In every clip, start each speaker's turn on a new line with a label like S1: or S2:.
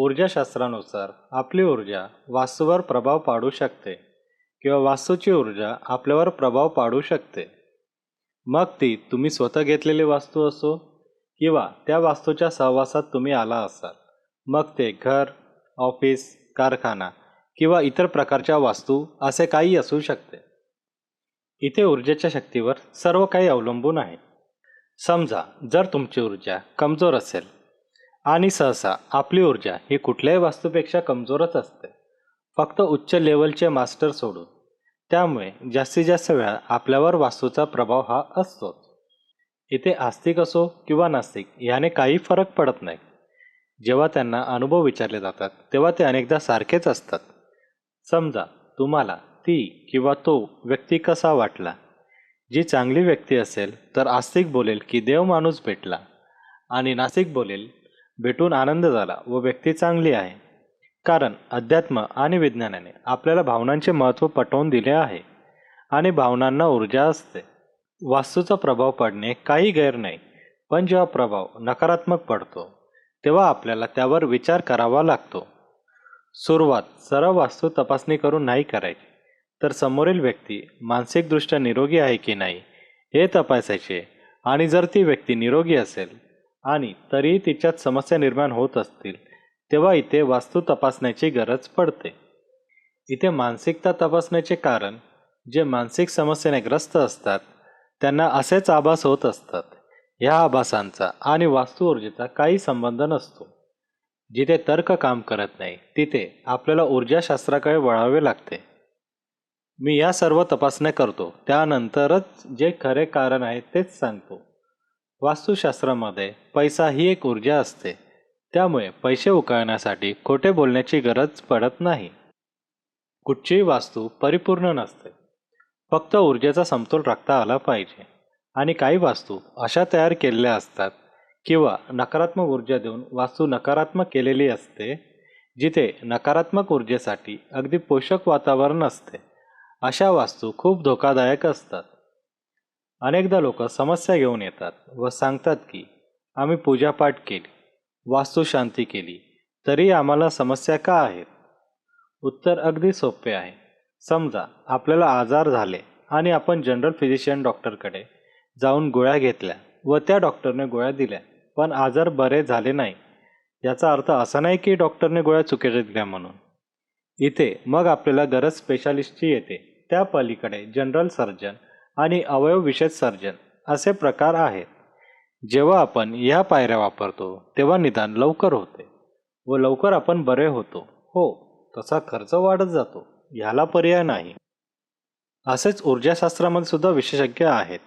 S1: ऊर्जाशास्त्रानुसार आपली ऊर्जा वास्तूवर प्रभाव पाडू शकते किंवा वास्तूची ऊर्जा आपल्यावर प्रभाव पाडू शकते. मग ती तुम्ही स्वतः घेतलेली वास्तू असो किंवा त्या वास्तूच्या सहवासात तुम्ही आला असाल. मग ते घर ऑफिस कारखाना किंवा इतर प्रकारच्या वास्तू असे काही असू शकते. इथे ऊर्जेच्या शक्तीवर सर्व काही अवलंबून आहे. समजा जर तुमची ऊर्जा कमजोर असेल आणि सहसा आपली ऊर्जा ही कुठल्याही वास्तूपेक्षा कमजोरच असते. फक्त उच्च लेवलचे मास्टर सोडून. त्यामुळे जास्तीत जास्त वेळा आपल्यावर वास्तूचा प्रभाव हा असतोच. इथे आस्तिक असो किंवा नास्तिक याने काही फरक पडत नाही. जेव्हा त्यांना अनुभव विचारले जातात तेव्हा ते अनेकदा सारखेच असतात. समजा तुम्हाला ती किंवा तो व्यक्ती कसा वाटला? जी चांगली व्यक्ती असेल तर आस्तिक बोलेल की देव माणूस भेटला. आणि नास्तिक बोलेल भेटून आनंद झाला व व्यक्ती चांगली आहे. कारण अध्यात्म आणि विज्ञानाने आपल्याला भावनांचे महत्त्व पटवून दिले आहे आणि भावनांना ऊर्जा असते. वास्तूचा प्रभाव पडणे काही गैर नाही पण जेव्हा प्रभाव नकारात्मक पडतो तेव्हा आपल्याला त्यावर विचार करावा लागतो. सुरुवात सरळ वास्तू तपासणी करून नाही करायची तर समोरील व्यक्ती मानसिकदृष्ट्या निरोगी आहे की नाही हे तपासायचे आणि जर ती व्यक्ती निरोगी असेल आणि तरीही तिच्यात समस्या निर्माण होत असतील तेव्हा इथे वास्तू तपासण्याची गरज पडते. इथे मानसिकता तपासण्याचे कारण जे मानसिक समस्येने ग्रस्त असतात त्यांना असेच आभास होत असतात. ह्या आभासांचा आणि वास्तू ऊर्जेचा काही संबंध नसतो. जिथे तर्क काम करत नाही तिथे आपल्याला ऊर्जाशास्त्राकडे वळावे लागते. मी या सर्व तपासण्या करतो त्यानंतरच जे खरे कारण आहे तेच सांगतो. वास्तुशास्त्रामध्ये पैसा ही एक ऊर्जा असते. त्यामुळे पैसे उकळण्यासाठी खोटे बोलण्याची गरज पडत नाही. कुठचीही वास्तू परिपूर्ण नसते. फक्त ऊर्जेचा समतोल राखता आला पाहिजे. आणि काही वास्तू अशा तयार केलेल्या असतात किंवा नकारात्मक ऊर्जा देऊन वास्तू नकारात्मक केलेली असते जिथे नकारात्मक ऊर्जेसाठी अगदी पोषक वातावरण असते. अशा वास्तू खूप धोकादायक असतात. अनेकदा लोक समस्या घेऊन येतात व सांगतात की आम्ही पूजापाठ केली वास्तुशांती केली तरी आम्हाला समस्या का आहेत? उत्तर अगदी सोपे आहे. समजा आपल्याला आजार झाले आणि आपण जनरल फिजिशियन डॉक्टरकडे जाऊन गोळ्या घेतल्या व त्या डॉक्टरने गोळ्या दिल्या पण आजार बरे झाले नाही. याचा अर्थ असा नाही की डॉक्टरने गोळ्या चुकीच्या दिल्या म्हणून. इथे मग आपल्याला गरज स्पेशालिस्टची येते. त्या पलीकडे जनरल सर्जन आणि अवयव विशेष सर्जन असे प्रकार आहेत. जेव्हा आपण या पायऱ्या वापरतो तेव्हा निदान लवकर होते व लवकर आपण बरे होतो. हो तसा खर्च वाढत जातो. ह्याला पर्याय नाही. असेच ऊर्जाशास्त्रामध्ये सुद्धा विशेषज्ञ आहेत.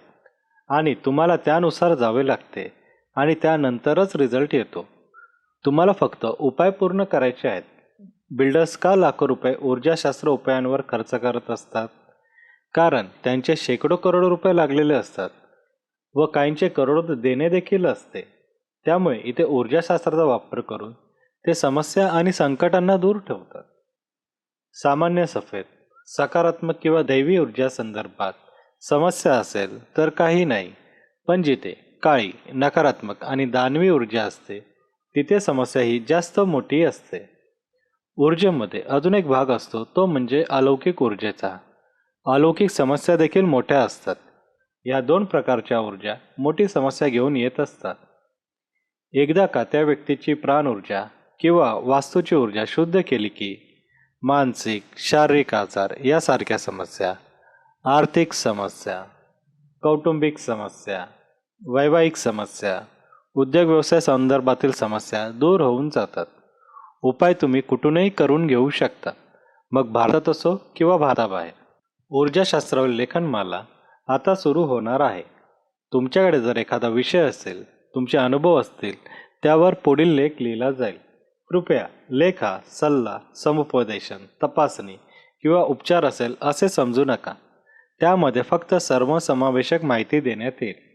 S1: आणि तुम्हाला त्यानुसार जावे लागते आणि त्यानंतरच रिझल्ट येतो. तुम्हाला फक्त उपाय पूर्ण करायचे आहेत. बिल्डर्स का लाखो रुपये ऊर्जाशास्त्र उपायांवर खर्च करत असतात? कारण त्यांचे शेकडो करोडो रुपये लागलेले असतात व काहींचे करोडो देणे देखील असते. त्यामुळे इथे ऊर्जाशास्त्राचा वापर करून ते समस्या आणि संकटांना दूर ठेवतात. सामान्य सफेद सकारात्मक किंवा दैवी ऊर्जा संदर्भात समस्या असेल तर काही नाही पण जिथे काळी नकारात्मक आणि दानवी ऊर्जा असते तिथे समस्या ही जास्त मोठी असते. ऊर्जेमध्ये अजून एक भाग असतो तो म्हणजे अलौकिक ऊर्जेचा. अलौकिक समस्या देखील मोठ्या असतात. या दोन प्रकारच्या ऊर्जा मोठी समस्या घेऊन येत असतात. एकदा का त्या व्यक्तीची प्राण ऊर्जा किंवा वास्तूची ऊर्जा शुद्ध केली की मानसिक शारीरिक आजार यासारख्या समस्या आर्थिक समस्या कौटुंबिक समस्या वैवाहिक समस्या उद्योग व्यवसाय संदर्भातील समस्या दूर होऊन जातात. उपाय तुम्ही कुठूनही करून घेऊ शकता. मग भारतात असो किंवा भारताबाहेर ऊर्जाशास्त्रावर लेखनमाला आता सुरू होणार आहे. तुमच्याकडे जर एखादा विषय असेल तुमचे अनुभव असतील त्यावर पुढील लेख लिहिला जाईल. कृपया लेख हा सल्ला समुपदेशन तपासणी किंवा उपचार असेल असे समजू नका. त्यामध्ये फक्त सर्वसमावेशक माहिती देण्यात येईल.